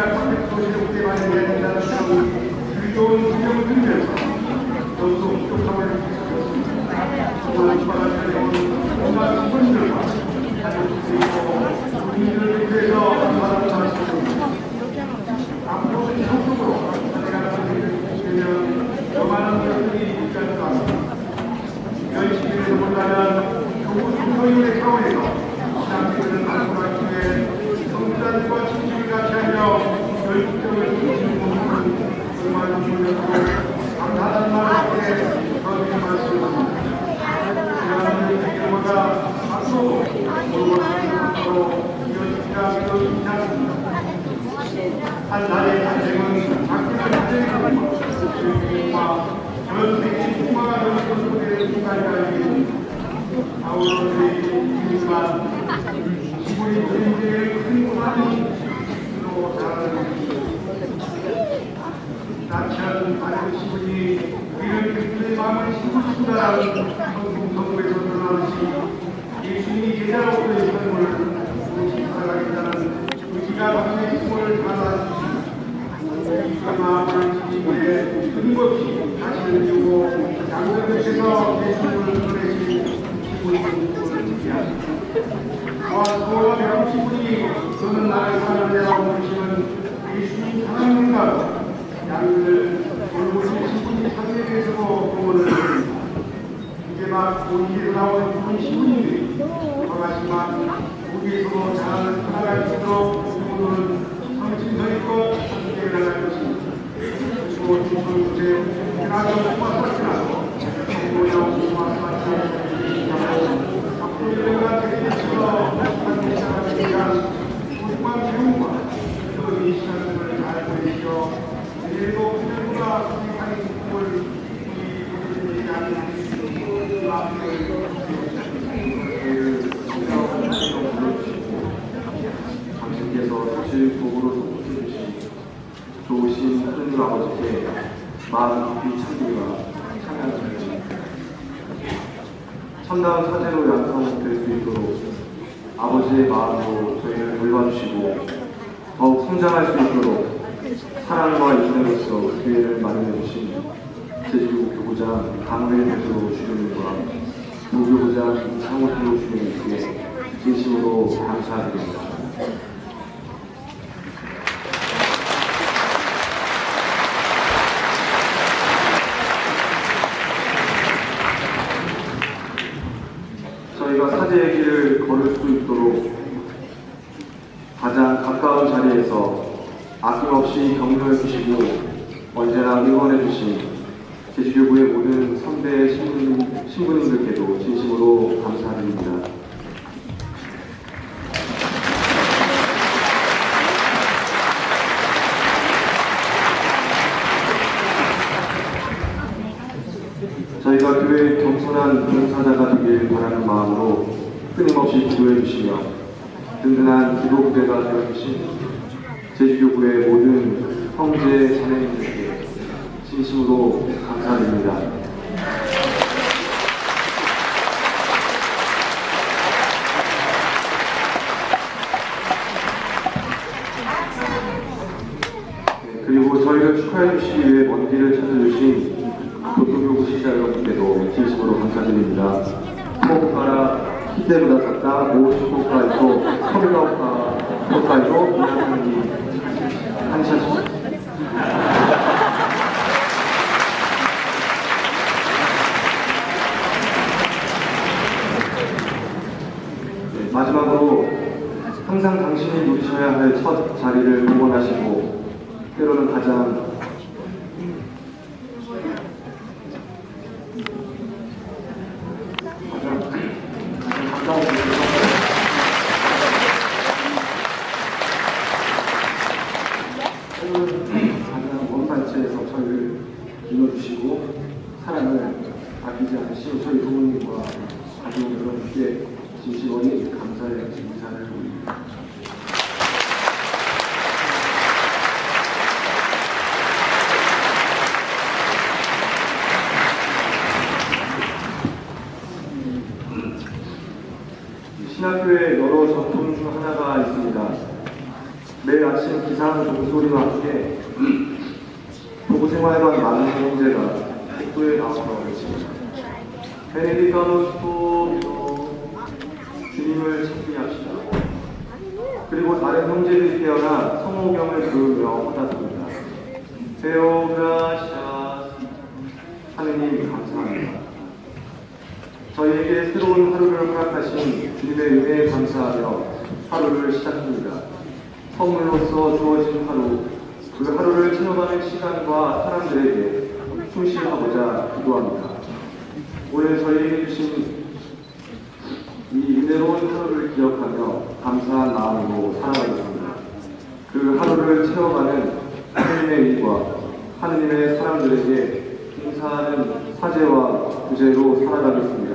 컨텐츠 소식을 마련해야 된다는 생각을 즐거운 풍경을 들으면서 더욱더 부족함을 느끼셨습니다. 정말 주바라시는 온갖 선물들과 가족들이고 국민들을 위해서 감사를 전하셨습니다. 앞으로 지속적으로 살아가는 더 많은 것들이 있지 않을까. 열심히 해본다면 교구 성소인의 사회에서 신앙들은 안보라 중에 성자들과 친구를 같이 하며 결국적을 지키는 모습을 정말 놀랍고 감사하다는 말을 저에게 말씀드립니다. 대한민국 대결마다 앞으로 무엇으로 믿어지지 않습니다. 한 달의战争은 작게는 전쟁이고 주님과 전 세계 되는 것으로 순간까지 아울러의 주님만 지구의 주님들의 큰 고난이 스스로 자라는 많은 시분이 우리를 그리스도의 마음을 심으신다라는 성공성부에서 드러나듯이 예수님이 제자로서의 삶을 무엇이 살아가겠다는 의지가 당신의 힘을 받아주시고 그 마음을 지키기에 끊임없이 다시는 이루고 양들 끝에서 예수님을 보내신 기분을 느끼하십니다. 대한민국 시분이 저는 나를 사랑하라고 부르시는 예수님 사랑인가 양들을 돌보신 시분이 사회에 대해서도 공헌을 드립니다. 이제 막 우리에서 나오는 좋은 시분인들이 저가지만 우리에서도 잘 살아갈 수 있도록 오늘은 성신성의껏 함께 나갈 것입니다. 그리고 주문 주제 하나도 고맙습니다. 성도형 고맙습니다. 앞으로 일과 대리에서 함께 살아가기 위한 소중한 배움과 또이 시간을 잘 보내시어 그리고 그들보다 선택하는 꿈을 우리 모두들에게 안내하시고 당신께서 사실 복으로 돕해주신 좋으신 하느님 아버지께 마음 깊이 찬미와 찬양을 드립니다. 참다운 사제로 양성될 수 있도록 아버지의 마음으로 저희를 돌봐주시고 더욱 성장할 수 있도록 사랑과 인내로서 기회를 마련해 주신 제주 교구장 강일 대표 주님과 부교구장 이창호 대표 주님께 진심으로 감사드립니다. 저희가 사제의 길을 걸을 수 있도록 가장 가까운 자리에서 아낌 없이 격려해 주시고 언제나 응원해 주신 제주교구의 모든 선배 신부님, 신부님들께도 진심으로 감사드립니다. 저희가 교회 교회의 겸손한 봉사자가 되길 바라는 마음으로 끊임없이 기도해 주시며 든든한 기도 부대가 되어 주신 제주교구의 모든 형제 자매님들께 진심으로 감사드립니다. 네, 그리고 저희를 축하해 주시기 위해 먼 길을 찾아주신 도쿄교구 시자 여러분께도 진심으로 감사드립니다. 토카라 히데무다 사카 모시코카이토 서울가오카 토카이토 미나상이 한샤시 네, 마지막으로 항상 당신이 누리셔야 할 첫 자리를 응원하시고 때로는 가장 가장 가까운 곳에서 때로는 가장 먼 단체에서 저희를 불러주시고 사랑을 아끼지 않으신 저희 부모님과 가족 여러분께 진심어린 감사의 인사를 올립니다. 신학교에 여러 전통 중 하나가 있습니다. 매일 아침 기상 종소리와 함께 도구 생활만 많은 형제가 복도에 나와서 외칩니다. 베네디카노 스토미노 주님을 찾기 합시다. 그리고 다른 형제들이 깨어나 성호경을 부르며 호다습니다. 베오가샤 하느님 감사합니다. 저희에게 새로운 하루를 허락하신 주님의 은혜에 감사하며 하루를 시작합니다. 선물로서 주어진 하루, 그 하루를 채워가는 시간과 사람들에게 충실하고자 기도합니다. 오늘 저희에게 주신 이 은혜로운 하루를 기억하며 감사한 마음으로 살아가겠습니다. 그 하루를 채워가는 하느님의 일과 하느님의 사람들에게 봉사하는 사제와 구제로 살아가겠습니다.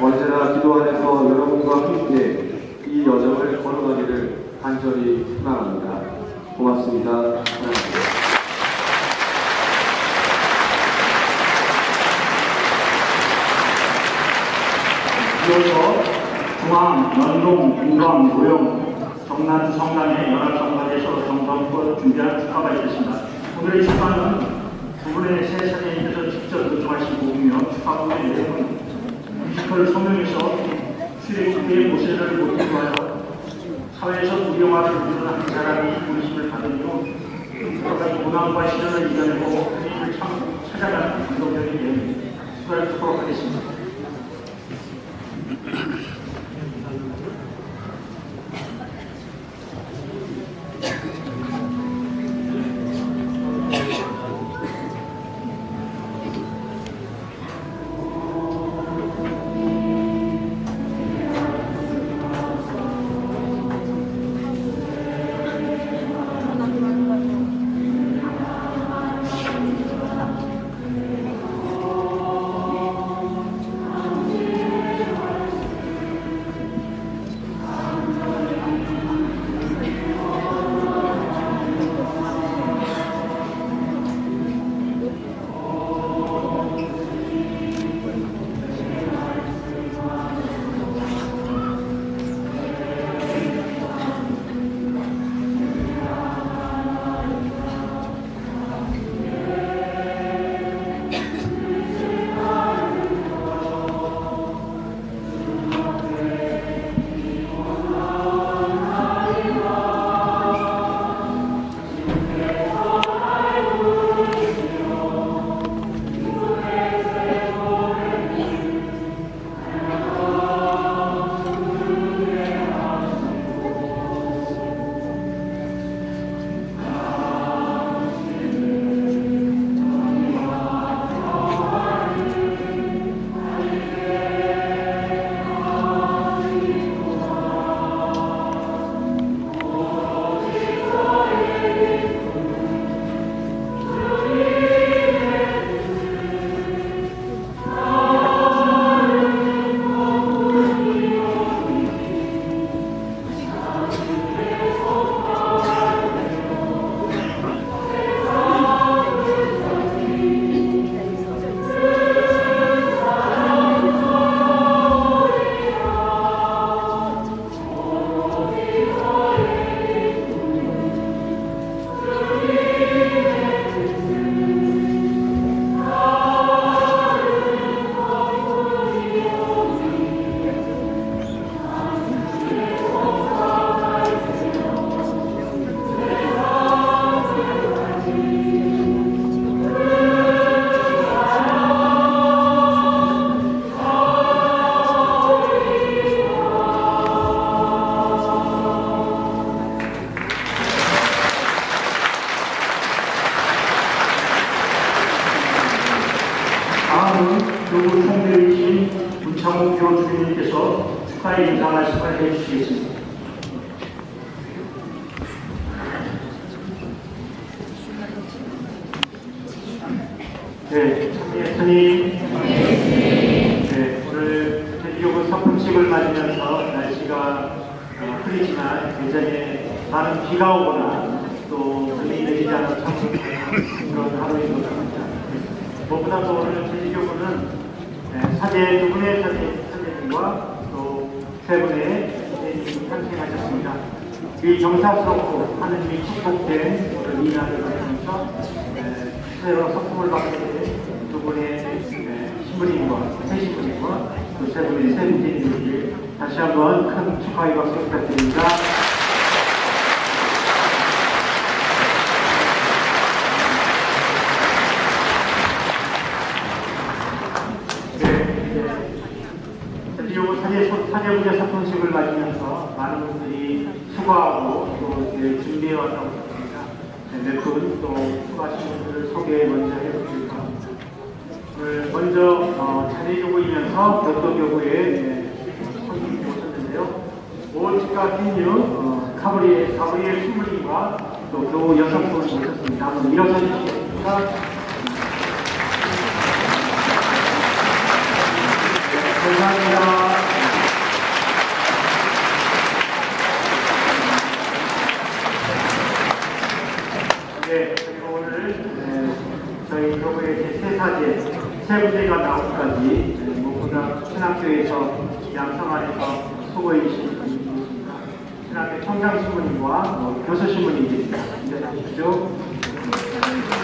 언제나 기도 안에서 여러분과 함께 이 여정을 걸어가기를 간절히 희망합니다. 고맙습니다. 사랑합니다. 이어서 중앙, 연동, 인광, 고용, 정남, 성남의 연합 정관에서 정성껏 준비한 축하가 있겠습니다. 오늘의 축하는 두 분의 새 사장님께서 직접 요청하신 곡이며 축하곡의 내용은 뮤지컬 성명에서 수혜국의 모세를 모티브로 하여 사회에서 무용화를 한 사람이 부르심을 후 여러 가지 고난과 시련을 이겨내고 하나님을 참 찾아가는 예언 수고를 듣도록 하겠습니다. 네, 사제 두 분의 사제님과 또 세 분의 선생님이 탄생하셨습니다. 이 경사스럽고 하느님이 축복된 오늘 이 날을 맞으면서 네, 새로 선풍을 받게 된 두 분의 네, 신부님과 새 신부님과 또 세 분의 새 부제님께 다시 한번 큰 축하의 박수 부탁드립니다. 네, 그리고 사제, 사제부제 사통식을 맞으면서 많은 분들이 수고하고 또 준비해 왔다고 합니다. 네, 몇분 또 수고하신 분들을 소개 먼저 해드릴까 합니다. 오늘 먼저 어, 자리교구이면서 벽도교구에 네, 손님이 오셨는데요. 핀유 어, 카브리의 가브리엘 신부님과 또 교우 여섯 분 오셨습니다. 한번 일어서 주시겠습니까? 네, 감사합니다. 네, 그리고 오늘 네, 저희 교구의 세 사제, 세 부제가 나오기까지 네, 무엇보다 신학교에서 양성안에서 수고해 주신 분이십니다. 신학교 청장 신부님과 어, 교수 신부님입니다. 인사해 주시죠. 감사합니다.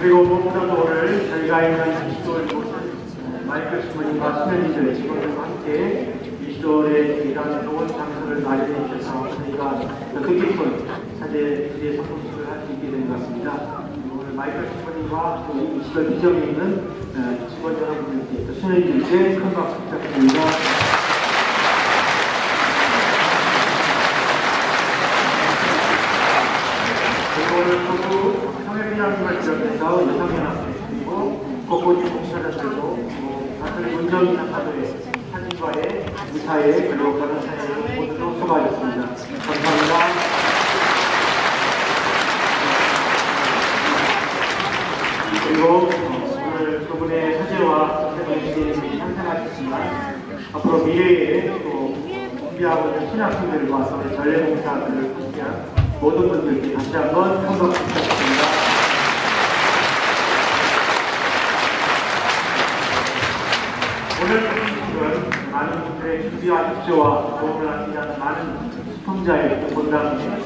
그리고 무엇보다도 오늘 저희가 있는 곳은 마이클 신부님과 수면이들 직원들과 함께 이시돌의 이런 좋은 장소를 마련해 주셔서 저희가 더 뜻깊은 사제들의 성공식을 할 수 있게 된 것 같습니다. 오늘 마이클 신부님과 또 이시돌 비정에 있는 어, 직원 여러분들께 또 수면이들께 큰 박수 부탁드립니다. 오늘 성회비양님을 비롯해서 여성연합회 그리고 꽃꽂이 그리고 가톨릭 운정이나 사도의 사진과의 의사회 그리고 변호사회 모두도 수고하셨습니다. 감사합니다. 그리고 어, 오늘 두 분의 사제와 지혜님이 탄생하셨지만 앞으로 미래에 또 준비하고 있는 신학생들과 전례봉사들을 함께한 모든 분들께 다시 한번 큰 박수 부탁드립니다. 오늘 분들은 많은 분들의 준비와 협조와 도움을 하시는 많은 수품자의 본당에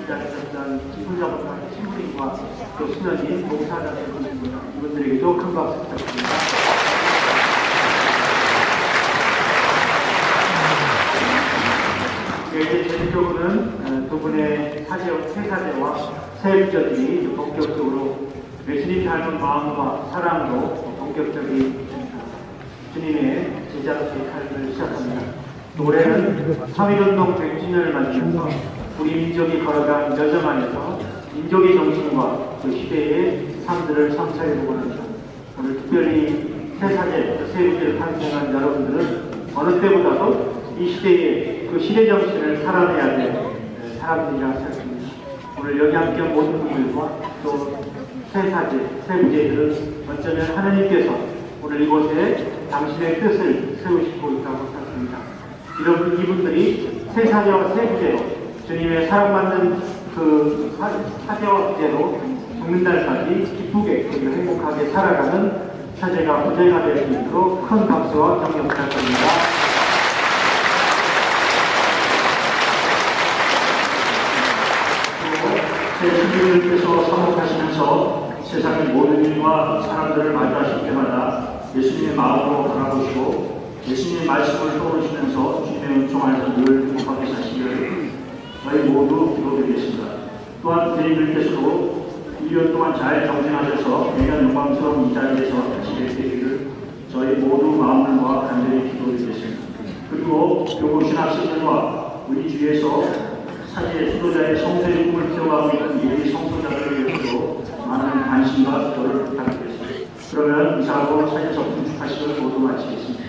기자셨던 기술자분과 신부님과 또 봉사자들 분입니다. 이분들에게도 큰 박수 부탁드립니다. 네, 이제 전적으로는 어, 두 분의 사제와 세 부자들이 본격적으로 예수님 닮은 마음과 사랑으로 본격적인 주님의 제자로서의 삶을 시작합니다. 올해는 3.1운동 100주년을 맞으면서 우리 민족이 걸어간 여정 안에서 민족의 정신과 그 시대의 삶들을 성찰해보고 합니다. 오늘 특별히 세 사제, 세 부제를 탄생한 여러분들은 어느 때보다도 이 시대의 그 시대 정신을 살아내야 될 에, 사람들이라 생각합니다. 오늘 여기 함께 온 모든 분들과 또세 사제, 세 부제들은 어쩌면 하나님께서 오늘 이곳에 당신의 뜻을 세우시고 있다고 생각합니다. 이런 이분들이 세 사제와 세 부제로 주님의 사랑받는 그 사, 사제와 부제로 죽는 날까지 기쁘게 그리고 행복하게 살아가는 사제가 부제가 될 수 있도록 큰 박수와 격려 부탁드립니다. 제 주님께서 사목하시면서 세상의 모든 일과 사람들을 마주하실 때마다 예수님의 마음으로 바라보시고 예수님의 말씀을 떠올리시면서 주님의 은총 안에서 늘 복받게 사시기를 저희 모두 기도드리겠습니다. 또한 대인들께서도 1년 동안 잘 정진하셔서 매년 영광스러운 이 자리에서 다시 뵙기를 저희 모두 마음을 모아 간절히 기도드리겠습니다. 그리고 그 교국 신학생들과 우리 주에서 사제 수도자의 성세의 꿈을 키워가고 있는 우리 성소자들을 위해서 많은 관심과 도를 부탁드립니다. 그러면 이상하고 사에서 분축하시고 모두 마치겠습니다.